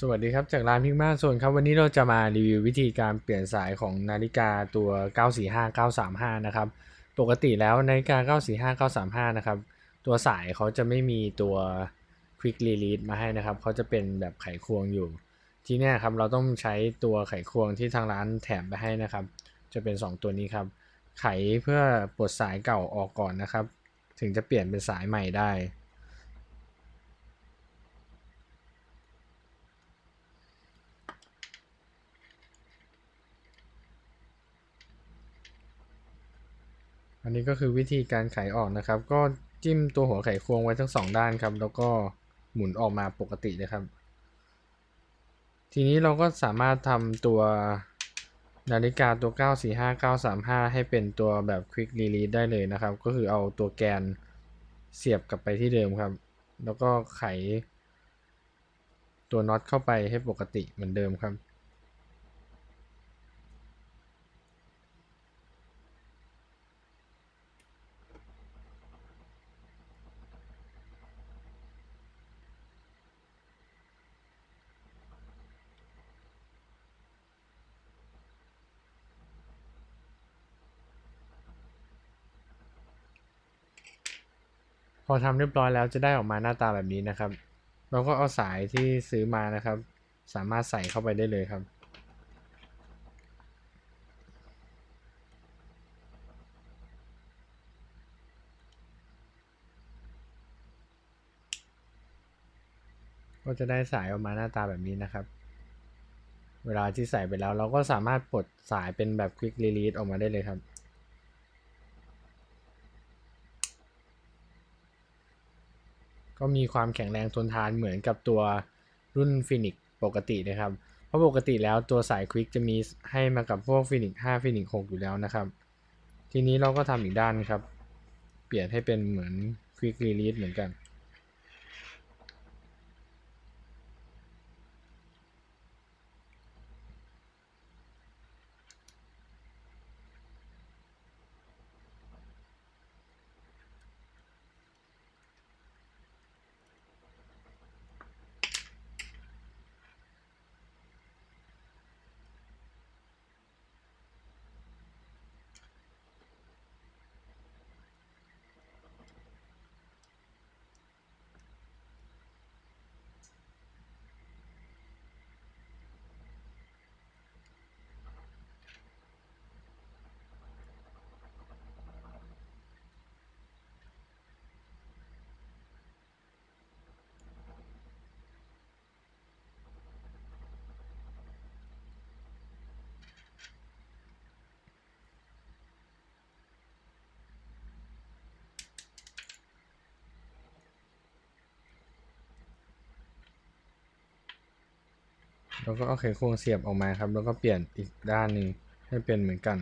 สวัสดีครับ จากร้านพิกมาส่วนครับวันนี้เราจะมารีวิววิธีการเปลี่ยนสายของนาฬิกาตัว 945 935 นะครับ ปกติแล้วนาฬิกา 945 935 นะครับ ตัวสายเขาจะไม่มีตัว Quick Release มาให้นะครับ เขาจะเป็นแบบไขควงอยู่ ที่นี่ครับเราต้องใช้ตัวไขควงที่ทางร้านแถมไปให้นะครับ จะเป็น 2 ตัวนี้ครับ ไขเพื่อปลดสายเก่าออกก่อนนะครับ ถึงจะเปลี่ยนเป็นสายใหม่ได้ อันนี้ก็คือวิธีการไขออกนะครับ ก็จิ้มตัวหัวไขควงไว้ทั้งสองด้านครับ แล้วก็หมุนออกมาปกติเลยครับ ทีนี้เราก็สามารถทำตัวนาฬิกาตัว 945 935 ให้เป็นตัวแบบ Quick Release ได้เลยนะครับ ก็คือเอาตัวแกนเสียบกลับไปที่เดิมครับ แล้วก็ไข ตัวน็อตเข้าไปให้ปกติเหมือนเดิมครับ พอทำเรียบร้อยแล้วจะได้ออกมาหน้าตาแบบนี้นะครับ เราก็เอาสายที่ซื้อมานะครับ สามารถใส่เข้าไปได้เลยครับก็จะได้สายออกมาหน้าตาแบบนี้นะครับ เวลาที่ใส่ไปแล้วเราก็สามารถปลดสายเป็นแบบ Quick Release ออกมาได้เลยครับ ก็มีความแข็งแรงทนทานเหมือนกับตัวรุ่นฟินิกปกตินะครับ เพราะปกติแล้วตัวสายควิกจะมีให้มากับพวกฟินิก5ฟินิก6อยู่แล้วนะครับ ทีนี้เราก็ทำอีกด้านครับ เปลี่ยนให้เป็นเหมือนควิกรีลีสเหมือนกัน แล้วก็เอาไขควงเสียบออกมาครับ แล้วก็เปลี่ยนอีกด้านหนึ่งให้เป็นเหมือนกัน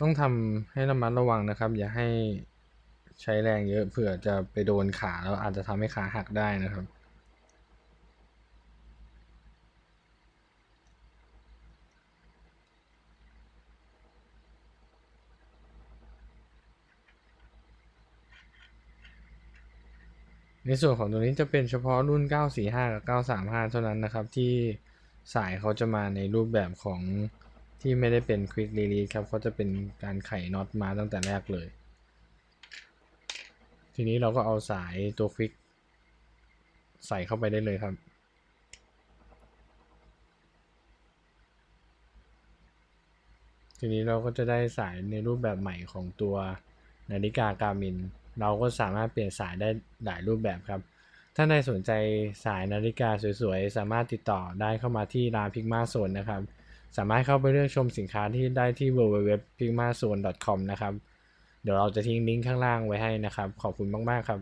ต้องทำให้ระมัดระวังนะครับ อย่าให้ใช้แรงเยอะเผื่อจะไปโดนขาแล้วอาจจะทำให้ขาหักได้นะครับ ในส่วนของตัวนี้จะเป็นเฉพาะรุ่น 945 กับ 935 เท่านั้นนะครับ ที่สายเขาจะมาในรูปแบบของที่ไม่ได้เป็น Quick Release ครับเขาจะเป็นการไขน็อตมาตั้งแต่แรกเลย ทีนี้เราก็เอาสายตัว Quick ใส่เข้าไปได้เลยครับทีนี้เราก็จะได้สายในรูปแบบใหม่ของตัวนาฬิกาการมิน เราก็สามารถเปลี่ยนสายได้หลายรูปแบบครับ ถ้าในสนใจสายนาฬิกาสวยๆ สามารถติดต่อได้เข้ามาที่ร้านพิกมาโซนนะครับ สามารถเข้าไปเลือกชมสินค้าที่ได้ที่ www.pigmazone.com นะครับ เดี๋ยวเราจะทิ้งลิงก์ข้างล่างไว้ให้นะครับ ขอบคุณมากๆครับ